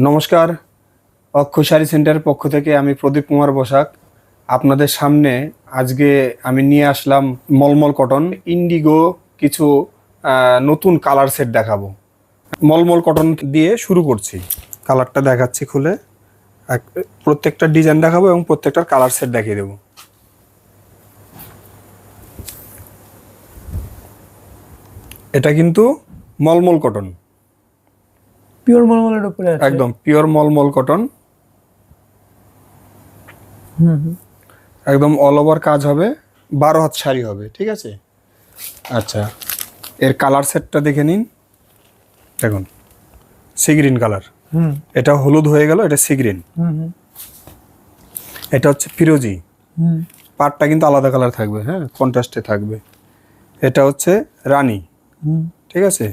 নমস্কার। অক্ষয় শাড়ি সেন্টারের পক্ষ থেকে আমি প্রদীপ কুমার বসাক। আপনাদের সামনে আজকে আমি নিয়ে আসলাম মলমল কটন। ইন্ডিগো কিছু নতুন কালার সেট দেখাবো। মলমল কটন দিয়ে শুরু করছি। কালারটা দেখাচ্ছি খুলে। এক- প্রত্যেকটা ডিজাইন দেখাবো এবং প্রত্যেকটার কালার সেট দেখিয়ে দেবো। এটা কিন্তু মলমল কটন। পিওর মলমলের উপরে আছে। একদম পিওর মলমল কটন। একদম অল ওভার কাজ হবে বারো হাত শাড়ি হবে ঠিক আছে? আচ্ছা এর কালার সেটটা দেখে নিন। দেখুন সি গ্রিন কালার হুম। এটা হলুদ হয়ে গেল এটা সি গ্রিন। এটা হচ্ছে ফিরোজি। হুম। পাটটা কিন্তু আলাদা কালার থাকবে হ্যাঁ কন্ট্রাস্টে থাকবে। এটা হচ্ছে রানী হুম। ঠিক আছে?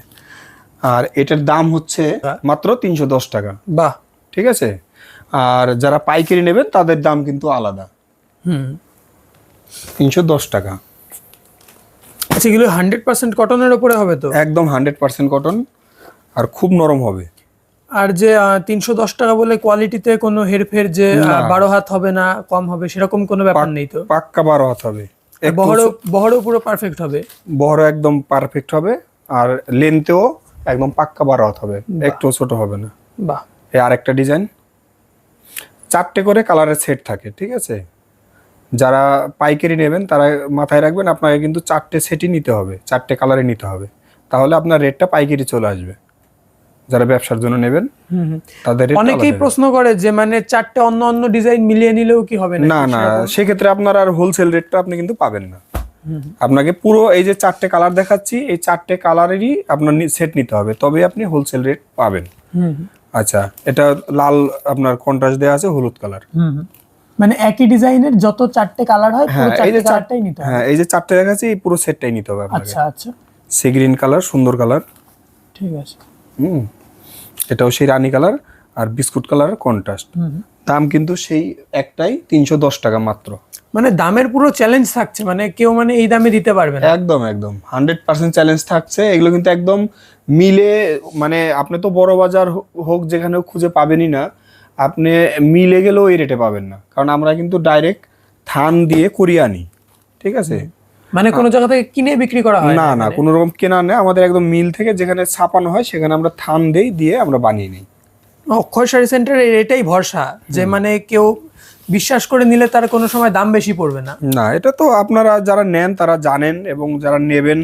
আর এটার দাম হচ্ছে মাত্র তিনশো দশ টাকা। বাহ। ঠিক আছে? আর যারা পাইকারি নেবেন তাদের দাম কিন্তু আলাদা। হুম। তিনশো দশ টাকা। আচ্ছা এগুলো হান্ড্রেড পার্সেন্ট কটনের উপরে হবে তো? একদম হান্ড্রেড পার্সেন্ট কটন আর খুব নরম হবে। আর যে তিনশো দশ টাকা বলে কোয়ালিটিতে কোনো হেরফের যে বারো হাত হবে না কম হবে সেরকম কোনো ব্যাপার নেই তো? পাক্কা বারো হাত হবে। বহরও বহরও পুরো পারফেক্ট হবে? বড় একদম পারফেক্ট হবে। আর লেন্থেও একদম পাক্কা বারো হাত হবে একটু ছোট হবে না। বাহ। এই আরেকটা ডিজাইন চারটে করে কালারের সেট থাকে ঠিক আছে? যারা পাইকারি নেবেন তারা মাথায় রাখবেন আপনাকে কিন্তু চারটে সেটই নিতে হবে চারটে কালারে নিতে হবে। তাহলে আপনার রেটটা পাইকারি চলে আসবে। যারা ব্যবসার জন্য নেবেন। তাদের অনেকেই প্রশ্ন করে যে মানে চারটে অন্য অন্য ডিজাইন মিলিয়ে নিলেও কি হবে না না সেক্ষেত্রে আপনার আর হোলসেল রেটটা আপনি কিন্তু পাবেন না। আপনাকে পুরো এই যে চারটে কালার দেখাচ্ছি এই চারটে কালারেরই আপনার সেট নিতে হবে। তবে আপনি হোলসেল রেট পাবেন। আচ্ছা এটা লাল আপনার কন্ট্রাস্ট দেওয়া আছে হলুদ কালার। মানে একই ডিজাইনের যত চারটে কালার হয় পুরো হ্যাঁ চারটে চার- কালারটাই নিতে হবে। হ্যাঁ এই যে চারটে দেখাচ্ছি এই পুরো সেটটাই নিতে হবে আপনাকে। আচ্ছা আচ্ছা। সি গ্রিন কালার সুন্দর কালার ঠিক আছে। হুম এটাও সেই রানী কালার আর বিস্কুট কালার কন্ট্রাস্ট। দাম কিন্তু সেই একটাই তিনশো দশ টাকা মাত্র। মানে দামের পুরো চ্যালেঞ্জ থাকছে মানে কেউ মানে এই দামে দিতে পারবে না। একদম একদম। হান্ড্রেড পার্সেন্ট চ্যালেঞ্জ থাকছে এগুলো কিন্তু একদম মিলে মানে আপনি তো বড় বাজার হোক যেখানে খুঁজে পাবেনই না আপনি মিলে গেলেও এই রেটে পাবেন না। কারণ আমরা কিন্তু ডাইরেক্ট থান দিয়ে করিয়ে আনি ঠিক আছে? মানে কোনো জায়গা থেকে কিনে বিক্রি করা হয় না না কোনো রকম কেনা নেই আমাদের একদম মিল থেকে যেখানে ছাপানো হয় সেখানে আমরা থান দেই দিয়ে আমরা বানিয়ে নিই। অক্ষয় শাড়ি সেন্টারের এটাই ভরসা যে মানে কেউ বিশ্বাস করে নিলে তার কোনো সময় দাম বেশি পড়বে না। না এটা তো আপনারা যারা নেন তারা জানেন এবং যারা নেবেন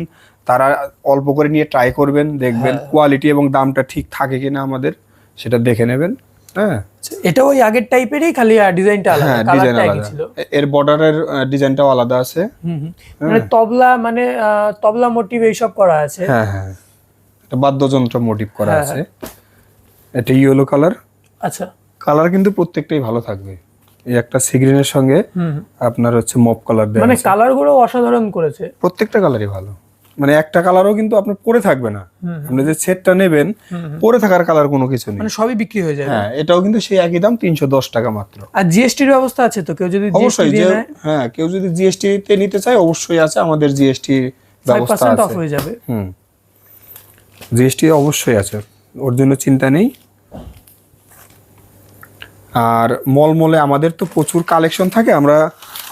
তারা অল্প করে নিয়ে ট্রাই করবেন দেখবেন কোয়ালিটি এবং দামটা ঠিক থাকে কিনা আমাদের সেটা দেখে নেবেন হ্যাঁ। এটা ওই আগের টাইপেরই খালি ডিজাইনটা আলাদা হ্যাঁ ডিজাইন কালারটা একই আলাদা। ছিল। এর বর্ডারের ডিজাইনটাও আলাদা আছে। হুম হুম। মানে তবলা মানে তবলা মোটিভ এইসব করা আছে। হ্যাঁ হ্যাঁ। এটা বাদ্যযন্ত্র মোটিভ করা হ্যাঁ, আছে। এটা ইয়েলো কালার আচ্ছা। কালার কিন্তু প্রত্যেকটাই ভালো থাকবে। একটা সিগ্রিনের সঙ্গে। আপনার হচ্ছে মপ কালার দেওয়া মানে কালারগুলো অসাধারণ করেছে। প্রত্যেকটা কালারই ভালো। মানে একটা কালারও কিন্তু আপনার পরে থাকবে না। আপনি যে সেটটা নেবেন পরে থাকার কালার কোনো কিছু নেই। মানে সবই বিক্রি হয়ে যাবে। হ্যাঁ এটাও কিন্তু সেই একই দাম তিনশো দশ টাকা মাত্র। আর জিএসটির ব্যবস্থা আছে তো? কেউ যদি জিএসটি অবশ্যই হ্যাঁ কেউ যদি জিএসটি তে নিতে চায় অবশ্যই আছে আমাদের জিএসটি ব্যবস্থা পার্সেন্ট অফ হয়ে যাবে। হুম। জিএসটি অবশ্যই আছে। ওর জন্য চিন্তা নেই। আর মলমলে আমাদের তো প্রচুর কালেকশন থাকে আমরা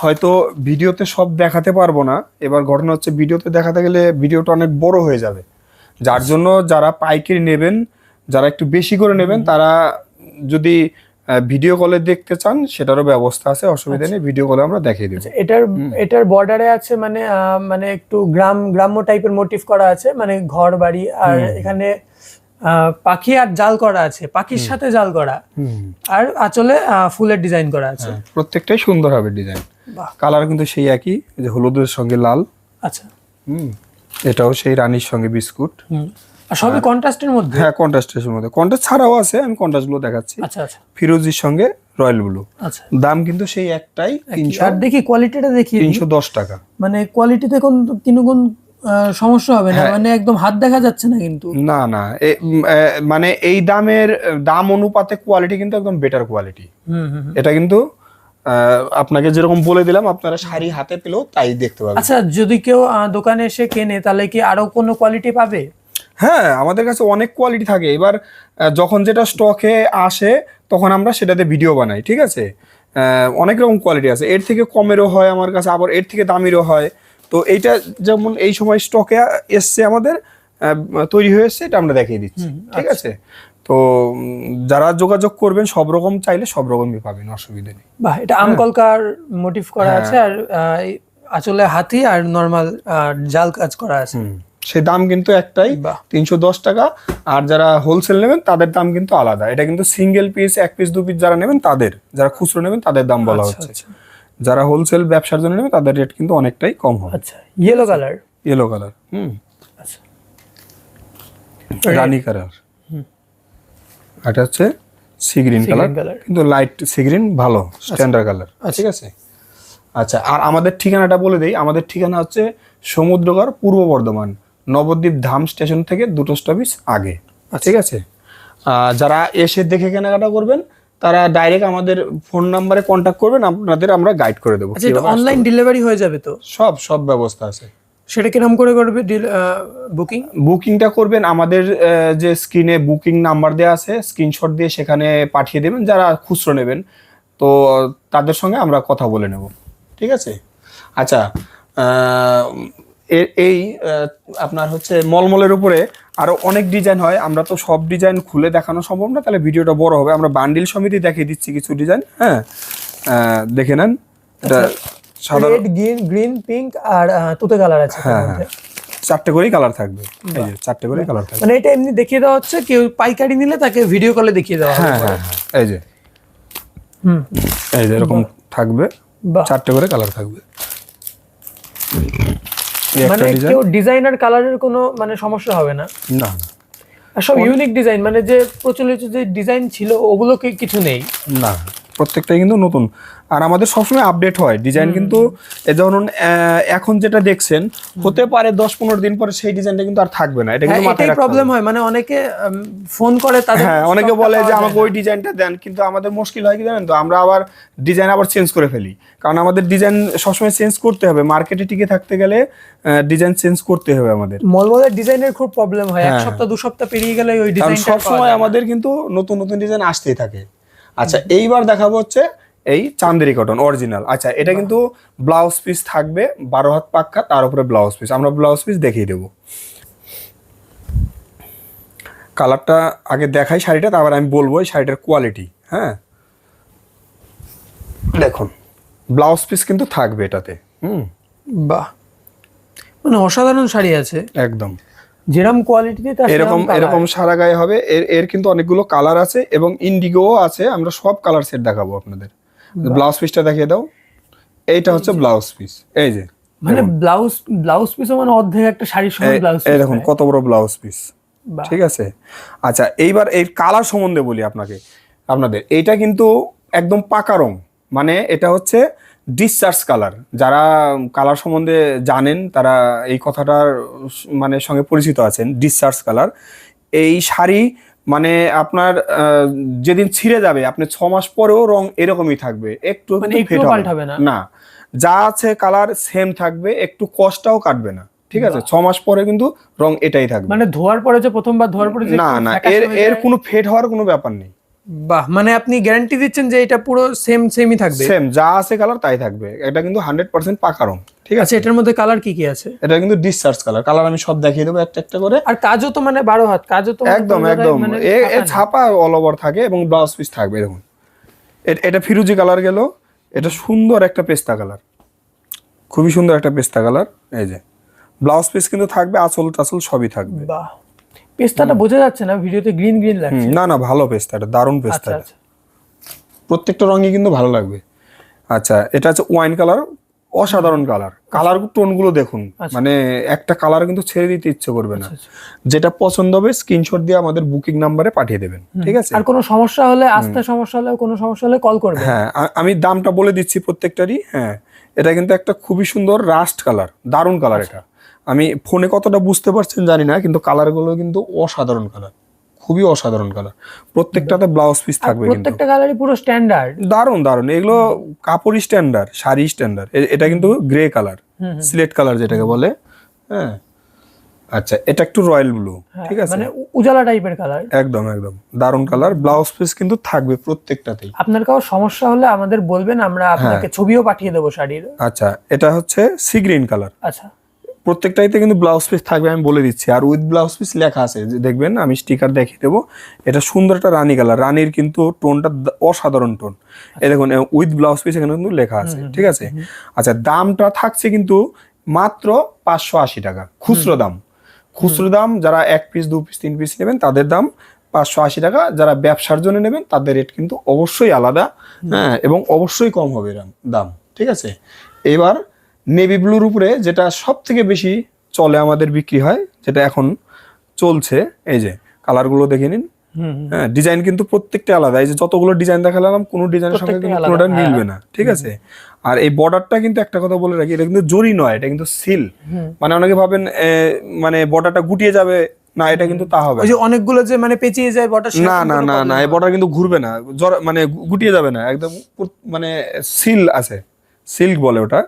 হয়তো ভিডিওতে সব দেখাতে পারব না। এবার ঘটনা হচ্ছে ভিডিওতে দেখাতে গেলে ভিডিওটা অনেক বড় হয়ে যাবে। যার জন্য যারা পাইকারি নেবেন যারা একটু বেশি করে নেবেন তারা যদি ভিডিও কলে দেখতে চান সেটারও ব্যবস্থা আছে অসুবিধা নেই ভিডিও কলে আমরা দেখিয়ে দেবো। এটার এটার বর্ডারে আছে মানে মানে একটু গ্রাম গ্রাম্য টাইপের মোটিভ করা আছে মানে ঘর বাড়ি আর এখানে পাখি আর জাল করা আছে পাখির সাথে জাল করা। আর আঁচলে ফুলের ডিজাইন করা আছে। হ্যাঁ, প্রত্যেকটাই সুন্দর হবে ডিজাইন। কালার কিন্তু সেই একই যে হলুদের সঙ্গে লাল। আচ্ছা। হুম এটাও সেই রানীর সঙ্গে বিস্কুট। আর সবই কন্ট্রাস্টের মধ্যে? হ্যাঁ কন্ট্রাস্টের মধ্যে। কন্ট্রাস্ট ছাড়াও আছে আমি কন্ট্রাস্টগুলো দেখাচ্ছি। আচ্ছা আচ্ছা। ফিরোজির সঙ্গে রয়্যাল ব্লু। আচ্ছা। দাম কিন্তু সেই একটাই তিনশো আর দেখি কোয়ালিটিটা দেখি তিনশো দশ টাকা। মানে কোয়ালিটিতে কোন কোনো কোন আহ, সমস্যা হবে না মানে একদম হাত দেখা যাচ্ছে না কিন্তু। না না মানে এই দামের দাম অনুপাতে কোয়ালিটি কিন্তু একদম বেটার কোয়ালিটি। এটা কিন্তু আপনাকে যেরকম বলে দিলাম আপনারা শাড়ি হাতে পেলেও তাই দেখতে পাবেন। আচ্ছা যদি কেউ দোকানে এসে কেনে তাহলে কি আরও কোনো কোয়ালিটি পাবে? হ্যাঁ আমাদের কাছে অনেক কোয়ালিটি থাকে। এবার যখন যেটা স্টকে আসে তখন আমরা সেটাতে ভিডিও বানাই ঠিক আছে? অনেক রকম কোয়ালিটি আছে। এর থেকে কমেরও হয় আমার কাছে আবার এর থেকে দামিরও হয়। তো এইটা যেমন এই সময় স্টকে এসছে আমাদের তৈরি হয়ে এসছে এটা আমরা দেখিয়ে দিচ্ছি। ঠিক আছে? তো যারা যোগাযোগ করবেন সব রকম চাইলে সব রকমই পাবেন অসুবিধা নেই। বাহ এটা আমকলকার মোটিভ করা আছে আর এই হাতি আর নর্মাল জাল কাজ করা আছে। সে দাম কিন্তু একটাই তিনশো দশ টাকা। আর যারা হোলসেল নেবেন তাদের দাম কিন্তু আলাদা। এটা কিন্তু সিঙ্গেল পিস এক পিস দু পিস যারা নেবেন তাদের যারা খুচরো নেবেন তাদের দাম বলা আচ্ছা, হচ্ছে। আচ্ছা। যারা হোলসেল ব্যবসার জন্য নেবেন তাদের রেট কিন্তু অনেকটাই কম হবে। আচ্ছা ইয়েলো কালার ইয়েলো কালার হুম। আচ্ছা। রানি কালার। হুম এটা হচ্ছে সি গ্রিন কালার কিন্তু লাইট সি গ্রিন ভালো স্ট্যান্ডার্ড কালার ঠিক আছে? আচ্ছা আর আমাদের ঠিকানাটা বলে দেই আমাদের ঠিকানা হচ্ছে সমুদ্রগড় পূর্ব বর্ধমান নবদ্বীপ ধাম স্টেশন থেকে দুটো স্টপিস আগে ঠিক আছে? যারা এসে দেখে কেনাকাটা করবেন তারা ডাইরেক্ট আমাদের ফোন নাম্বারে কন্ট্যাক্ট করবেন আপনাদের আমরা গাইড করে দেবো। আচ্ছা অনলাইন ডেলিভারি হয়ে যাবে তো? সব সব ব্যবস্থা আছে। সেটা কীরকম করে করবে বুকিং বুকিংটা করবেন আমাদের যে স্ক্রিনে বুকিং নাম্বার দেওয়া আছে স্ক্রিনশট দিয়ে সেখানে পাঠিয়ে দেবেন যারা খুচরো নেবেন। তো তাদের সঙ্গে আমরা কথা বলে নেব। ঠিক আছে? আচ্ছা এই আপনার হচ্ছে মলমলের উপরে আরও অনেক ডিজাইন হয়। আমরা তো সব ডিজাইন খুলে দেখানো সম্ভব না তাহলে ভিডিওটা বড় হবে। আমরা বান্ডিল সমিতি দেখিয়ে দিচ্ছি কিছু ডিজাইন হ্যাঁ? দেখে নেন। এটা সাধারণ গ্রিন গ্রিন পিঙ্ক আর তুতে কালার আছে তার হ্যাঁ। চারটে করেই কালার থাকবে। এই যে চারটে করে কালার থাকবে। মানে এটা এমনি দেখিয়ে দেওয়া হচ্ছে কেউ পাইকারি নিলে তাকে ভিডিও কলে দেখিয়ে দেওয়া হ্যাঁ হ্যাঁ হ্যাঁ। এই যে। হুম। এই যে এরকম থাকবে। চারটে করে কালার থাকবে। মানে ডিজাইন কেউ ডিজাইনার কালারের কোনো মানে সমস্যা হবে না। না। না, সব ইউনিক ডিজাইন মানে যে প্রচলিত যে ডিজাইন ছিল ওগুলো কিছু নেই। না প্রত্যেকটাই কিন্তু নতুন। আর আমাদের সবসময় আপডেট হয়। ডিজাইন কিন্তু ধরুন এখন যেটা দেখছেন হতে পারে দশ পনেরো দিন পরে সেই ডিজাইনটা কিন্তু আর থাকবে না। এটা হ্যাঁ কিন্তু মাথায় প্রবলেম হয়। মানে অনেকে ফোন করে তাদের হ্যাঁ অনেকে বলে যে আমাকে ওই ডিজাইনটা দেন কিন্তু আমাদের মুশকিল হয় কি জানেন তো? আমরা আবার ডিজাইন আবার চেঞ্জ করে ফেলি। কারণ আমাদের ডিজাইন সবসময় চেঞ্জ করতে হবে। মার্কেটে টিকে থাকতে গেলে ডিজাইন চেঞ্জ করতে হবে আমাদের। মলমলের ডিজাইনের খুব প্রবলেম হয়। এক হ্যাঁ। সপ্তাহ দু সপ্তাহ পেরিয়ে গেলে ওই ডিজাইন সবসময় আমাদের কিন্তু নতুন নতুন ডিজাইন আসতেই থাকে। আচ্ছা এইবার দেখাবো হচ্ছে এই চান্দেরি কটন অরিজিনাল আচ্ছা এটা কিন্তু ব্লাউজ পিস থাকবে বারো হাত পাক্কা তার উপরে ব্লাউজ পিস আমরা ব্লাউজ পিস দেখিয়ে দেবো। কালারটা আগে দেখাই শাড়িটা তারপর আমি বলব এই শাড়িটার কোয়ালিটি হ্যাঁ? দেখুন ব্লাউজ পিস কিন্তু থাকবে এটাতে হুম? বাহ। মানে অসাধারণ শাড়ি আছে। একদম। যেরকম কোয়ালিটিতে তার এরকম এরকম সারা গায়ে হবে। এর এর কিন্তু অনেকগুলো কালার আছে এবং ইন্ডিগোও আছে। আমরা সব কালার সেট দেখাবো আপনাদের। ব্লাউজ পিসটা দেখিয়ে দাও। এইটা হচ্ছে ব্লাউজ পিস এই যে। মানে ব্লাউজ ব্লাউজ পিসও মানে অর্ধেক একটা শাড়ির সমান ব্লাউজ এই দেখুন কত বড় ব্লাউজ পিস ঠিক আছে? আচ্ছা এইবার এই কালার সম্বন্ধে বলি আপনাকে। আপনাদের এইটা কিন্তু একদম পাকা রং। মানে এটা হচ্ছে ডিসচার্জ কালার যারা কালার সম্বন্ধে জানেন তারা এই কথাটার মানে সঙ্গে পরিচিত আছেন ডিসচার্জ কালার এই শাড়ি মানে আপনার আহ, যেদিন ছিঁড়ে যাবে আপনি ছ মাস পরেও রং এরকমই থাকবে। একটু মানে পাল্টাবে না? না। যা আছে কালার সেম থাকবে একটু কষ্টটাও কাটবে না। ঠিক আছে? ছ মাস পরে কিন্তু রং এটাই থাকবে। মানে ধোয়ার পরে যে প্রথমবার ধোয়ার পরে না না এর এর কোনো ফেট হওয়ার কোনো ব্যাপার নেই। বাহ মানে আপনি গ্যারান্টি দিচ্ছেন যে এটা পুরো সেম সেমই থাকবে? সেম যা আছে কালার তাই থাকবে। এটা কিন্তু হান্ড্রেড পার্সেন্ট পাকা রং ঠিক আছে? আচ্ছা এটার মধ্যে কালার কি কি আছে? এটা কিন্তু ডিসচার্জ কালার কালার আমি সব দেখিয়ে দেবো একটা একটা করে। আর কাজও তো মানে বারো হাত কাজও তো মানে একদম একদম। মানে এ। ছাপা অল ওভার থাকে এবং ব্লাউজ পিস থাকবে দেখুন। এটা ফিরুজি কালার গেল এটা সুন্দর একটা পেস্তা কালার খুবই সুন্দর একটা পেস্তা কালার এই যে। ব্লাউজ পিস কিন্তু থাকবে আঁচল টাচল সবই থাকবে। বাহ। পেস্তাটা বোঝা যাচ্ছে না ভিডিওতে গ্রিন গ্রিন লাগছে। না না ভালো পেস্তা এটা দারুণ পেস্তা আচ্ছা আচ্ছা। প্রত্যেকটা রঙই কিন্তু ভালো লাগবে। আচ্ছা এটা হচ্ছে ওয়াইন কালার অসাধারণ কালার কালার টোনগুলো দেখুন মানে একটা কালার কিন্তু ছেড়ে দিতে ইচ্ছে করবে না। আচ্ছা। যেটা পছন্দ হবে স্ক্রিনশট দিয়ে আমাদের বুকিং নাম্বারে পাঠিয়ে দেবেন ঠিক আছে? আর কোনো সমস্যা হলে আসতে সমস্যা হলে কোনো সমস্যা হলে কল করবে হ্যাঁ আমি দামটা বলে দিচ্ছি প্রত্যেকটারই হ্যাঁ। এটা কিন্তু একটা খুবই সুন্দর রাস্ট কালার দারুণ কালার এটা। আমি ফোনে কতটা বুঝতে পারছেন জানি না কিন্তু কালারগুলো কিন্তু অসাধারণ কালার খুবই অসাধারণ কালার প্রত্যেকটাতে ব্লাউজ পিস থাকবে প্রত্যেকটা কালারই পুরো স্ট্যান্ডার্ড দারুণ দারুণ। এগুলো কাপড় স্ট্যান্ডার্ড শাড়ি স্ট্যান্ডার্ড এটা কিন্তু গ্রে কালার সিলেট কালার যেটাকে বলে হ্যাঁ। আচ্ছা এটা একটু রয়্যাল ব্লু হ্যাঁ, ঠিক আছে? মানে উজালা টাইপের কালার একদম একদম। দারুণ কালার ব্লাউজ পিস কিন্তু থাকবে প্রত্যেকটাতেই। আপনার কারও সমস্যা হলে আমাদের বলবেন আমরা আপনাকে ছবিও পাঠিয়ে দেবো শাড়ির। আচ্ছা এটা হচ্ছে সি গ্রিন কালার আচ্ছা। প্রত্যেকটাইতে কিন্তু ব্লাউজ পিস থাকবে আমি বলে দিচ্ছি। আর উইথ ব্লাউজ পিস লেখা আছে যে দেখবেন আমি স্টিকার দেখিয়ে দেবো। এটা সুন্দর একটা রানী কালার রানীর কিন্তু টোনটা অসাধারণ টোন এই দেখুন উইথ ব্লাউজ পিস এখানে কিন্তু লেখা আছে ঠিক আছে? আচ্ছা দামটা থাকছে কিন্তু মাত্র পাঁচশো আশি টাকা। খুচরো দাম। খুচরো দাম যারা এক পিস দু পিস তিন পিস নেবেন তাদের দাম পাঁচশো আশি টাকা। যারা ব্যবসার জন্য নেবেন তাদের রেট কিন্তু অবশ্যই আলাদা। হ্যাঁ এবং অবশ্যই কম হবে দাম ঠিক আছে? এবার নেভি ব্লুর উপরে যেটা সব থেকে বেশি চলে আমাদের বিক্রি হয় যেটা এখন চলছে এই যে কালারগুলো দেখে নিন। হ্যাঁ ডিজাইন কিন্তু প্রত্যেকটা আলাদা। এই যে যতগুলো ডিজাইন দেখালাম কোনো ডিজাইনের সঙ্গে কিন্তু কোনোটা হ্যাঁ। মিলবে না ঠিক আছে? আর এই বর্ডারটা কিন্তু একটা কথা বলে রাখি এটা কিন্তু জরি নয় এটা কিন্তু সিল মানে অনেকে ভাবেন মানে বর্ডারটা গুটিয়ে যাবে না এটা কিন্তু তা হবে যে অনেকগুলো যে মানে পেঁচিয়ে যায় বটার না না না না এই বর্ডার কিন্তু ঘুরবে না। মানে গুটিয়ে যাবে না একদম মানে সিল আছে। সিল্ক বলে ওটা।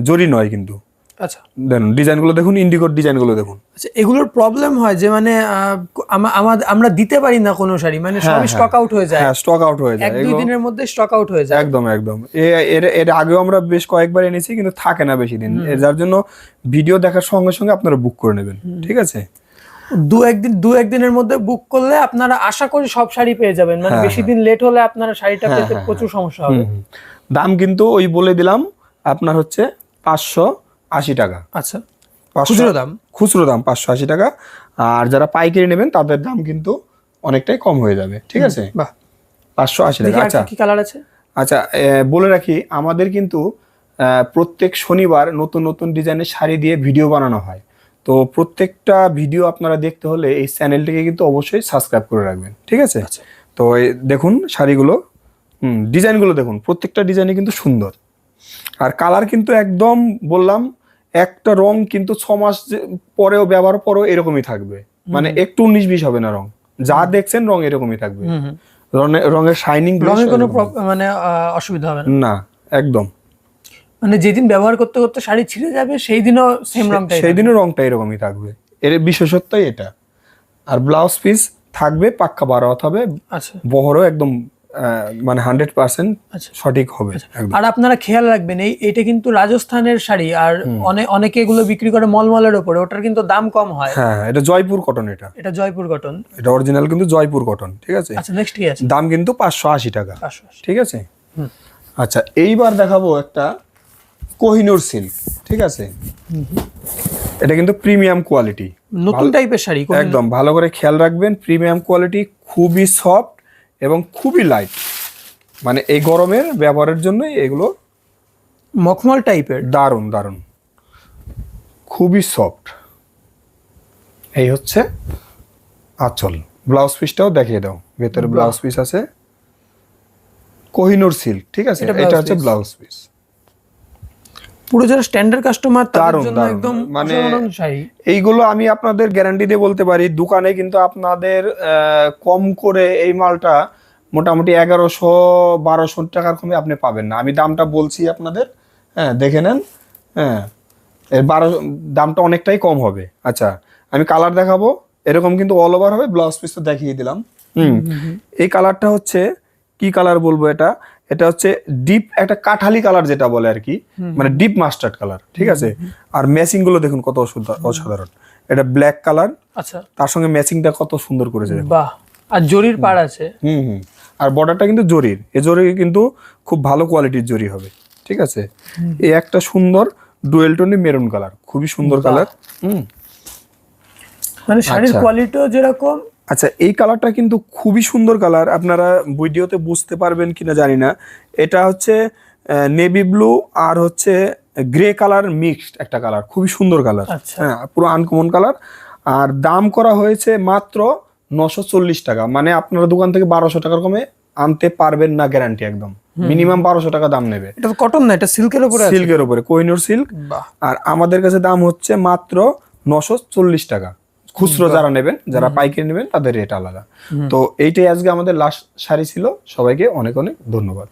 জরি নয় কিন্তু। আচ্ছা। দেখুন ডিজাইনগুলো দেখুন ইন্ডিগোর ডিজাইনগুলো দেখুন। আচ্ছা এগুলোর প্রবলেম হয় যে মানে আহ, আমা- আমা- আমরা দিতে পারি না কোনো শাড়ি মানে সবই হ্যাঁ, স্টক আউট হয়ে যায়। হ্যাঁ স্টক আউট হয়ে যায়। এক দুই দিনের মধ্যে স্টক আউট হয়ে যায়। একদম একদম। এর এর আগেও আমরা বেশ কয়েকবার এনেছি কিন্তু থাকে না বেশি দিন। যার জন্য ভিডিও দেখার সঙ্গে সঙ্গে আপনারা বুক করে নেবেন। ঠিক আছে? দু একদিন দু একদিনের মধ্যে বুক করলে আপনারা আশা করি সব শাড়ি পেয়ে যাবেন। মানে হ্যাঁ, বেশি দিন লেট হলে আপনারা শাড়িটা পেতে প্রচুর সমস্যা হবে। দাম কিন্তু ওই বলে দিলাম আপনার হচ্ছে পাঁচশো আশি টাকা। আচ্ছা। খুচরো দাম? খুচরো দাম পাঁচশো আশি টাকা। আর যারা পাইকারি নেবেন তাদের দাম কিন্তু অনেকটাই কম হয়ে যাবে ঠিক আছে? বাহ। পাঁচশো আশি টাকা আচ্ছা। কি কালার আছে? আচ্ছা বলে রাখি আমাদের কিন্তু প্রত্যেক শনিবার নতুন নতুন ডিজাইনের শাড়ি দিয়ে ভিডিও বানানো হয়। তো প্রত্যেকটা ভিডিও আপনারা দেখতে হলে এই চ্যানেলটিকে কিন্তু অবশ্যই সাবস্ক্রাইব করে রাখবেন ঠিক আছে? তো দেখুন শাড়িগুলো হুম ডিজাইনগুলো দেখুন প্রত্যেকটা ডিজাইনই কিন্তু সুন্দর। আর কালার কিন্তু একদম বললাম একটা রং কিন্তু ছ মাস পরেও ব্যবহার পরেও এরকমই থাকবে। মানে একটু উনিশ বিশ হবে না রং। যা দেখছেন রং এরকমই থাকবে। রঙের শাইনিং রঙের কোনো মানে অসুবিধা হবে না? না একদম। মানে যেদিন ব্যবহার করতে করতে শাড়ি ছিঁড়ে যাবে সেই দিনও সেম রংটাই সেই দিনও রংটা এরকমই থাকবে। এর বিশেষত্বই এটা। আর ব্লাউজ পিস থাকবে পাক্কা বারোয়াত হবে আচ্ছা। বহরও একদম মানে হান্ড্রেড পার্সেন্ট আচ্ছা। সঠিক হবে আর আপনারা খেয়াল রাখবেন এই এটা কিন্তু রাজস্থানের শাড়ি আর অনেক অনেকে এগুলো বিক্রি করে মলমলের ওপরে ওটার কিন্তু দাম কম হয়। হ্যাঁ এটা জয়পুর কটন এটা। এটা জয়পুর কটন এটা অরিজিনাল কিন্তু জয়পুর কটন ঠিক আছে? আচ্ছা নেক্সট কি আছে? দাম কিন্তু পাঁচশো আশি টাকা ঠিক আছে? আচ্ছা এইবার দেখাবো একটা কোহিনুর সিল্ক ঠিক আছে? এটা কিন্তু প্রিমিয়াম কোয়ালিটি নতুন টাইপের শাড়ি একদম ভালো করে খেয়াল রাখবেন প্রিমিয়াম কোয়ালিটি খুবই সফট এবং খুবই লাইট মানে এই গরমের ব্যবহারের জন্য এগুলো মখমল টাইপের দারুণ দারুণ। খুবই সফট এই হচ্ছে আঁচল। ব্লাউজ পিসটাও দেখিয়ে দাও। ভেতরে ব্লাউজ পিস আছে। কোহিনুর সিল্ক ঠিক আছে? এটা এটা হচ্ছে ব্লাউজ পিস পুরো যারা স্ট্যান্ডার্ড কাস্টমার দারুণ, জন্য একদম মানে- এইগুলো আমি আপনাদের গ্যারান্টি দিয়ে বলতে পারি দোকানে কিন্তু আপনাদের কম করে এই মালটা মোটামুটি এগারোশো বারোশো টাকার কমে আপনি পাবেন না। আমি দামটা বলছি আপনাদের হ্যাঁ দেখে নেন হ্যাঁ। এর বারো দামটা অনেকটাই কম হবে। আচ্ছা আমি কালার দেখাবো। এরকম কিন্তু অল ওভার হবে ব্লাউজ পিস তো দেখিয়ে দিলাম। হুম এই কালারটা হচ্ছে কি কালার বলব এটা? এটা হচ্ছে ডিপ একটা কাঠালি কালার যেটা বলে আর কি মানে ডিপ মাস্টার্ড কালার ঠিক আছে? আর ম্যাচিংগুলো দেখুন কত অসাধারণ। এটা ব্ল্যাক কালার আচ্ছা। তার সঙ্গে ম্যাচিংটা কত সুন্দর করেছে। বাহ আর জরির পাড় আছে। হুম হুম। আর বর্ডারটা কিন্তু জরির। এ জরি কিন্তু খুব ভালো কোয়ালিটির জরি হবে ঠিক আছে? এই একটা সুন্দর ডুয়েল টোনি মেরুন কালার খুবই সুন্দর কালার হুম। মানে শাড়ির আচ্ছা। কোয়ালিটিও যেরকম আচ্ছা এই কালারটা কিন্তু খুবই সুন্দর কালার আপনারা ভিডিওতে বুঝতে পারবেন কিনা জানি না। এটা হচ্ছে নেভি ব্লু আর হচ্ছে গ্রে কালার মিক্সড একটা কালার খুবই সুন্দর কালার আচ্ছা। হ্যাঁ পুরো আনকমন কালার আর দাম করা হয়েছে মাত্র নশো চল্লিশ টাকা। মানে আপনারা দোকান থেকে বারোশো টাকার কমে আনতে পারবেন না গ্যারান্টি একদম। মিনিমাম বারোশো টাকা দাম নেবে। এটা তো কটন না এটা সিল্কের উপরে সিল্কের উপরে কোহিনুর সিল্ক আর আমাদের কাছে দাম হচ্ছে মাত্র নশো চল্লিশ টাকা। খুচরো যারা নেবেন যারা পাইকারি নেবেন তাদের রেট আলাদা। তো এইটাই আজকে আমাদের লাস্ট শাড়ি ছিল। সবাইকে অনেক অনেক ধন্যবাদ।